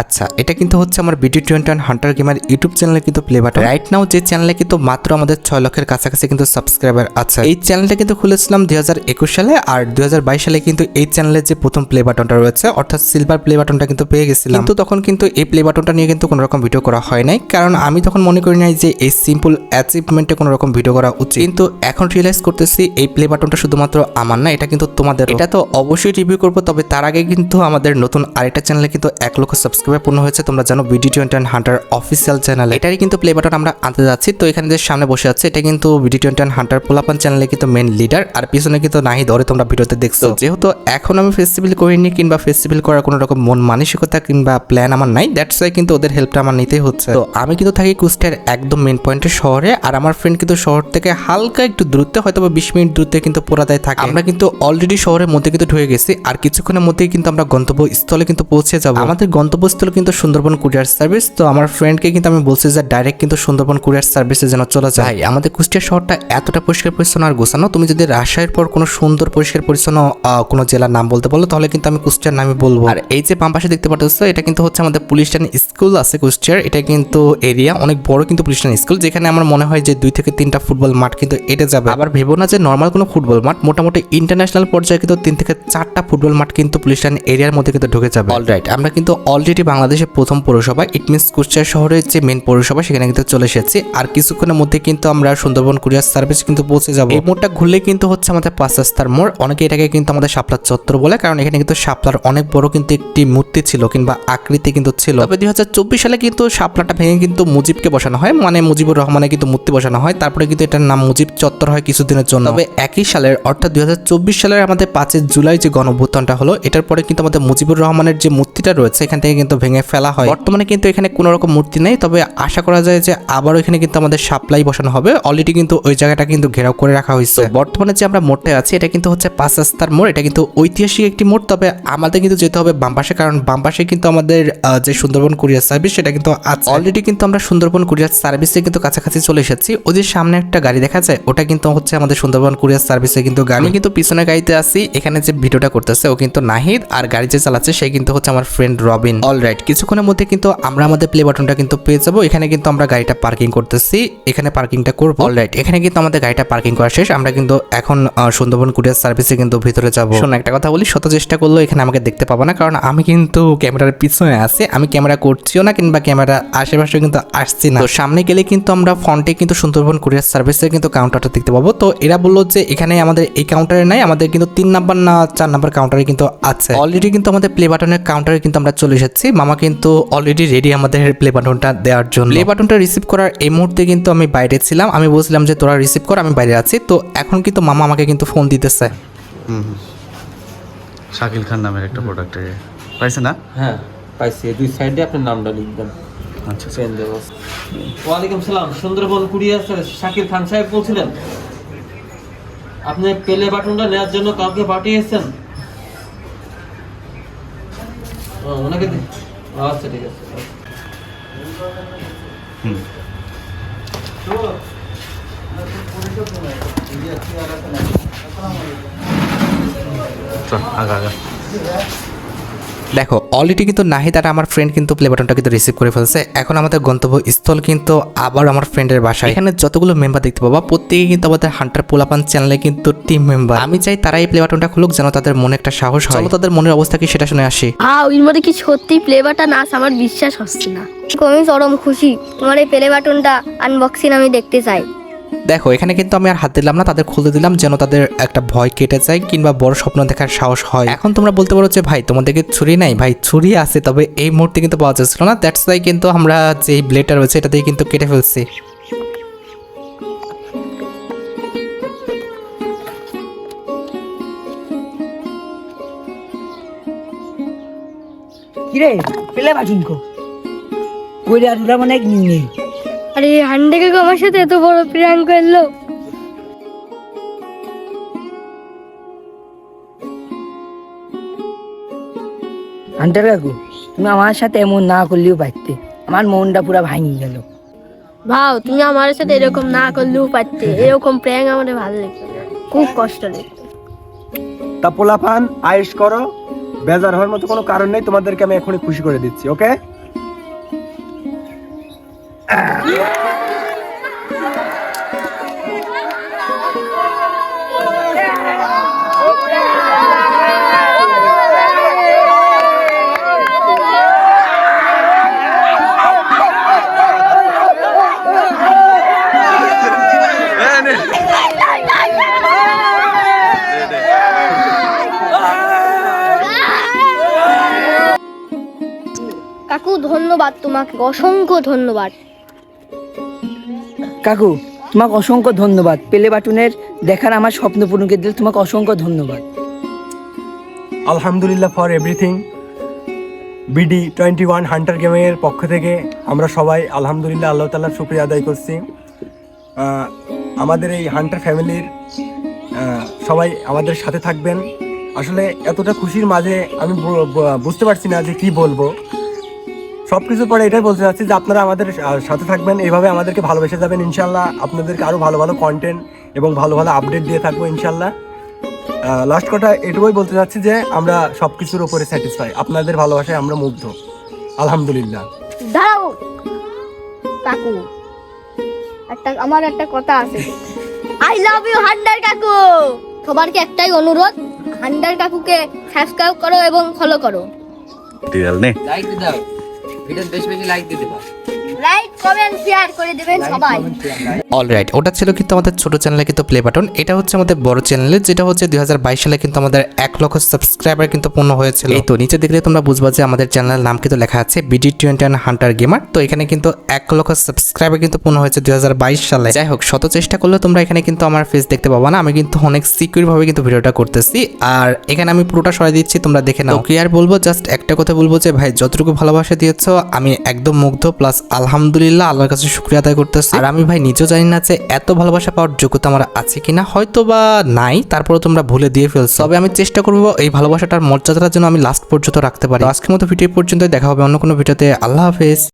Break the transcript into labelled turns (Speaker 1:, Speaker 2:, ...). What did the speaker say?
Speaker 1: আচ্ছা এটা কিন্তু হচ্ছে আমার BD twenty one hunter gamer YouTube চ্যানেলে কিন্তু প্লে বাটন রাইট নাও যে চ্যানেলে কিন্তু মাত্র আমাদের ছয় লক্ষের কাছাকাছি কিন্তু সাবস্ক্রাইবার আছে। এই চ্যানেলটা কিন্তু খুলেছিলাম দুই হাজার একুশ সালে আর দুই বাইশ সালে কিন্তু এই চ্যানেলের যে প্রথম প্লে বাটনটা রয়েছে, অর্থাৎ সিলভার প্লে বাটনটা কিন্তু পেয়ে গেছিলাম। কিন্তু তখন কিন্তু এই প্লে বাটনটা নিয়ে কিন্তু কোনো রকম ভিডিও করা হয় নাই। কারণ আমি তখন মনে করি নাই যে এই সিম্পল অ্যাচিভমেন্টে কোনো রকম ভিডিও করা উচিত। কিন্তু এখন রিয়েলাইজ করতেছি এই প্লে বাটনটা শুধুমাত্র আমার না, এটা কিন্তু তোমাদের এটা তো অবশ্যই রিভিউ করব, তবে তার আগে কিন্তু আমাদের নতুন আরেকটা চ্যানেলে কিন্তু এক লক্ষ সাবস্ক্রাইবার পূর্ণ হয়েছে, তোমরা জানো BD twenty hunter official channel এটারই কিন্তু প্লে বাটন আমরা আনতে যাচ্ছি, তো এখানে যে সামনে বসে আছে, এটা কিন্তু বিডি টোয়েন্টি হান্টার পোলাপান চ্যানেলে কিন্তু মেন লিডার আর পিছনে কিন্তু নাহি ধরে তোমরা ভিডিওতে দেখছ। যেহেতু এখন আমি ফেস্টিভ্যাল করিনি, কিংবা ফেস্টিভ্যাল করার কোনো রকম মন মানসিকতা কিংবা প্ল্যান আমার নাই দ্যাটস ওয়াই কিন্তু ওদের হেল্পটা আমার নিতেই হচ্ছে। তো আমি কিন্তু থাকি কুষ্টিয়ার একদম মেন পয়েন্টের শহরে, আর আমার ফ্রেন্ড কিন্তু শহর থেকে হালকা একটু দূরত্বে হয়তো বা বিশ মিনিট দূরত্বে কিন্তু পোড়াদায় থাকে। আমরা কিন্তু অলরেডি শহরের মধ্যে কিন্তু ঢুকে গেছি, আর কিছুক্ষণের মধ্যেই কিন্তু আমরা গন্তব্যস্থলে কিন্তু পৌঁছে যাব। আমাদের গন্তব্যস্থল কিন্তু সুন্দরবন কুরিয়ার সার্ভিস তো আমার ফ্রেন্ডকে কিন্তু আমি বলছি যে ডাইরেক্ট কিন্তু সুন্দরবন কুরিয়ার সার্ভিসে যেন চলে যায়। আমাদের কুষ্টিয়া শহরটা এতটা পরিষ্কার পরিচ্ছন্ন আর গোছানো। তুমি যদি রাজশাহীর পর কোনো সুন্দর পরিষ্কার পরিচ্ছন্ন কোনো জেলার নাম বলতে বলো তাহলে কিন্তু আমি কুষ্টিয়ার নামই বলব। আর এই যে বাম পাশে দেখতে পাচ্ছ এটা কিন্তু হচ্ছে আমাদের পুলিশ স্টেশন স্কুল আছে কুষ্টিয়ার। এটা কিন্তু এরিয়া অনেক বড় কিন্তু পুলিশ স্টেশন স্কুল যেখানে আমার মনে হয় যে দুই থেকে তিনটা ফুটবল মাঠ কিন্তু এটা যাবে। আবার ভেবো না যে নর্মাল কোনো ফুটবল মাঠ মোটামুটি ইন্টারন্যাশনাল পর্যায়ে কিন্তু তিন থেকে চারটা ফুটবল মাঠ কিন্তু পুলিশ স্টেশন এরিয়ার মধ্যে কিন্তু ঢুকে যাবে। অলরাইট আমরা কিন্তু অলরেডি বাংলাদেশের প্রথম পৌরসভা। ইট মিনস কুষ্টিয়া শহরের যে মেন পৌরসভা, সেখানে কিন্তু চলে এসেছি। আর কিছুক্ষণের মধ্যে কিন্তু আমরা সুন্দরবন কুরিয়ার সার্ভিস কিন্তু পৌঁছে যাব। এই মোড়টা ঘুরলে কিন্তু হচ্ছে আমাদের পাঁচ রাস্তার মোড়। অনেকে এটাকে কিন্তু আমাদের শাপলার চত্বর বলে, কারণ এখানে কিন্তু শাপলার অনেক বড় কিন্তু একটি মূর্তি ছিল কিংবা আকৃতি কিন্তু ছিল। তবে দুই হাজার চব্বিশ সালে কিন্তু শাপলাটা ভেঙে কিন্তু মুজিবকে বসানো হয়। মানে মুজিবুর রহমানের কিন্তু মূর্তি বসানো হয়। তারপরে কিন্তু এটার নাম মুজিব চত্বর হয় কিছুদিনের জন্য। তবে একই সালের, অর্থাৎ দুই হাজার চব্বিশ সালের আমাদের পাঁচই জুলাই যে গণঅভ্যুত্থানটা হলো, এটার পরে কিন্তু আমাদের মুজিবুর রহমানের যে মূর্তিটা রয়েছে, এখান থেকে কিন্তু ভেঙে ফেলা হয়। বর্তমানে কিন্তু এখানে কোনো রকম মূর্তি নেই তবে আশা করা যায় যে আবারও এখানে কিন্তু আমাদের সাপ্লাই বসানো হবে। অলরেডি কিন্তু ওই জায়গাটা কিন্তু ঘেরাও করে রাখা হয়েছে। বর্তমানে যে আমরা মোড়টা আছি এটা কিন্তু হচ্ছে পাঁচ রাস্তার মোড় এটা কিন্তু ঐতিহাসিক একটি মোড় তবে আমাদের কিন্তু যেতে হবে বাম পাশে কারণ বাম পাশে কিন্তু আমাদের যে সুন্দরবন কুরিয়ার সার্ভিস সেটা কিন্তু আছে। অলরেডি কিন্তু আমরা সুন্দরবন কুরিয়ার সার্ভিসে কিন্তু কাছাকাছি চলে এসেছি। ওদের সামনে একটা গাড়ি দেখা যায় ওটা কিন্তু হচ্ছে আমাদের সুন্দরবন কুরিয়ার সার্ভিসে কিন্তু গাড়ি। আমি কিন্তু পিছনে গাড়িতে আছি এখানে যে ভিডিওটা করতেছে ও কিন্তু নাহিদ আর গাড়ি যে চালাচ্ছে সে কিন্তু হচ্ছে আমার ফ্রেন্ড রবিন। অলরাইট কিছুক্ষণের মধ্যে কিন্তু আমরা আমাদের প্লে বাটনটা কিন্তু পেয়ে যাব। এখানে কিন্তু আমরা গাড়িটা পার্কিং করতেছি। এখানে পার্কিংটা করব। অল রাইট এখানে কিন্তু আমাদের গাড়িটা পার্কিং করা শেষ। আমরা কিন্তু এখন সুন্দরবন কুরিয়ার সার্ভিসে কিন্তু ভিতরে যাব। শোনো একটা কথা বলি শত চেষ্টা করলেও এখানে আমাকে দেখতে পাবো না। কারণ আমি কিন্তু ক্যামেরার পিছনে আছি। আমি ক্যামেরা করছিও না কিংবা ক্যামেরা আশেপাশে কিন্তু আসছি না। তো সামনে গেলে কিন্তু আমরা ফ্রন্টে কিন্তু সুন্দরবন কুরিয়ার সার্ভিসের কিন্তু কাউন্টারটা দেখতে পাবো। তো এরা বলল যে এখানে আমাদের এই কাউন্টারে নাই আমাদের কিন্তু তিন নাম্বার না চার নাম্বার কাউন্টারে কিন্তু আছে। অলরেডি কিন্তু আমাদের প্লে বাটনের কাউন্টারে কিন্তু আমরা চলে এসেছি। মামা কিন্তু অলরেডি রেডি আমাদের প্লে বাটনটা দেওয়ার জন্য। প্লে বাটনটা রিসিভ করার এই মুহূর্তে কিন্তু আমি বাইরে ছিলাম। আমি বলছিলাম যে তোরা রিসিভ কর আমি বাইরে আছি। তো এখন কিন্তু মামা আমাকে কিন্তু ফোন দিতেছে।
Speaker 2: শাকিল খান নামের একটা প্রোডাক্ট পাইছে না?
Speaker 3: হ্যাঁ পাইছি। এই দুই সাইডে আপনার নামটা লিখবেন।
Speaker 2: আচ্ছা।
Speaker 3: ওয়ালাইকুম সালাম। সুন্দরবন কুরিয়ার শাকির খান সাহেব বলছিলেন আপনি পেলে বাটনটা নেওয়ার জন্য কাউকে পাঠিয়েছেন ও, ওনাকে আচ্ছা ঠিক আছে
Speaker 2: হুম। চল আগা আগা।
Speaker 1: দেখো অলরেডি কিন্তু নাহিদ আর আমার ফ্রেন্ড কিন্তু প্লে বাটনটা কিন্তু রিসিভ করে ফেলছে। এখন আমাদের গন্তব্য স্থল কিন্তু আবার আমার ফ্রেন্ডের বাসায়। এখানে যতগুলো মেম্বার দেখতে পাবা প্রত্যেকে কিন্তু আমাদের হান্টার পোলাপান চ্যানেলে কিন্তু টিম মেম্বার আমি চাই তারা এই প্লে বাটনটা খুলুক যেন তাদের মনে একটা সাহস হয়। তাদের মনের অবস্থা কি সেটা শুনে আসি।
Speaker 4: আও এর মধ্যে কি সত্যি প্লে বাটন আছে? আমার বিশ্বাস হচ্ছে না। আমি চরম খুশি। তোমার এই প্লে বাটনটা আনবক্সিং আমি দেখতে চাই।
Speaker 1: দেখো, এখানে কিন্তু আমি আর হাত দিলাম না, তাদের খুলতে দিলাম যেন তাদের একটা ভয় কেটে যায় কিংবা বড় স্বপ্ন দেখার সাহস হয়। এখন তোমরা বলতে পারো যে, ভাই, তোমাদেরকে ছুরি নাই, ভাই, ছুরি আছে, তবে এই মুহূর্তে কিন্তু পাওয়া যাচ্ছিল না। দ্যাটস ওয়াই কিন্তু আমরা যে ব্লেডটা রয়েছে, এটা দিয়ে কিন্তু কেটে ফেলছি।
Speaker 5: কিরে, পেলে বাটুন কো? কইরা দুটা মানে নিউ
Speaker 4: আরে হান্ডেকে আমার সাথে এত বড় প্র্যাঙ্ক করল।
Speaker 5: হান্টার কাকু তুমি আমার সাথে এমন না করলেও পারতে। আমার মনটা পুরো ভাঙি গেল।
Speaker 4: ভাও তুমি আমার সাথে এরকম না করলেও পারতে। এরকম প্র্যাঙ্ক আমার ভালো লাগতো খুব কষ্ট লাগতো।
Speaker 6: তা পোলাপান আয়েস করো। বেজার হওয়ার মতো কোনো কারণ নেই। তোমাদেরকে আমি এখনই খুশি করে দিচ্ছি ওকে
Speaker 4: কাকু ধন্যবাদ তোমাকে অসংখ্য ধন্যবাদ।
Speaker 5: কাকু, তোমাকে অসংখ্য ধন্যবাদ। পেলে বাটুনের দেখার আমার স্বপ্ন পূরণ করে দিলে তোমাকে অসংখ্য ধন্যবাদ।
Speaker 6: আলহামদুলিল্লাহ for everything BD twenty one hunter গেমের পক্ষ থেকে আমরা সবাই আলহামদুলিল্লাহ আল্লাহ তাল্লাহ শুক্রিয়া আদায় করছি। আমাদের এই হান্টার ফ্যামিলির সবাই আমাদের সাথে থাকবেন। আসলে এতটা খুশির মাঝে আমি বুঝতে পারছি না যে কি বলব। সব কিছুর পরে এটাই বলতে চাচ্ছি যে আপনারা আমাদের সাথে থাকবেন এইভাবে আমাদেরকে ভালোবেসে যাবেন ইনশাল্লাহ আপনাদেরকে আরও ভালো ভালো কন্টেন্ট এবং ভালো ভালো আপডেট দিয়ে থাকব ইনশাল্লাহ লাস্ট কথা এটুকুই বলতে চাচ্ছি যে আমরা সব কিছুর ওপরে স্যাটিসফাই আপনাদের ভালোবাসায় আমরা মুগ্ধ। আলহামদুলিল্লাহ।
Speaker 4: দাঁড়াও। কাকু একটা আমার একটা কথা আছে। আই লাভ ইউ হান্ডার কাকু। সবারকে একটাই অনুরোধ? হান্ডার কাকুকে সাবস্ক্রাইব করো এবং ফলো করো।
Speaker 2: টিয়াল নে।
Speaker 5: লাইক দাও। ভিডিও বেশি বেশি লাইক দিতে দেবা।
Speaker 4: লাইক কমেন্ট শেয়ার করে দেবেন সবাই।
Speaker 1: অলরাইট ওটা ছিল কিন্তু আমাদের ছোট চ্যানেলে কিন্তু প্লে বাটন এটা হচ্ছে আমাদের বড় চ্যানেলে যেটা হচ্ছে দুই হাজার বাইশ সালে কিন্তু আমাদের এক লক্ষ সাবস্ক্রাইবার কিন্তু পূর্ণ হয়েছিল। এই তো নিচে দেখলে তোমরা বুঝবা যে আমাদের চ্যানেলের নাম কিন্তু লেখা আছে বিডি টোয়েন্টি হান্টার গেমার তো এখানে কিন্তু এক লক্ষ সাবস্ক্রাইবার কিন্তু পূর্ণ হয়েছে দু হাজার বাইশ সালে। যাই হোক শত চেষ্টা করলে তোমরা এখানে কিন্তু আমার ফেস দেখতে পাবা না। আমি কিন্তু অনেক সিকিউর ভাবে কিন্তু ভিডিওটা করতেছি। আর এখানে আমি পুরোটা সরাই দিচ্ছি তোমরা দেখে নাও। কি আর বলব? জাস্ট একটা কথা বলব যে ভাই যতটুকু ভালোবাসা দিয়েছ আমি একদম মুগ্ধ প্লাস আলহামদুলিল্লাহ, আল্লাহর কাছে শুক্রিয়া আদায় করতেছি। আর আমি ভাই নিজেও জানি না যে এত ভালোবাসা পাওয়ার যোগ্যতা আমার আছে কিনা হয়তো বা নাই তারপরে তোমরা ভুলে দিয়ে ফেলছো। তবে আমি চেষ্টা করব এই ভালোবাসাটার মর্যাদাটা জন্য আমি লাস্ট পর্যন্ত রাখতে পারি। আজকের মতো ভিডিও পর্যন্ত দেখা হবে অন্য কোনো ভিডিওতে আল্লাহ হাফেজ।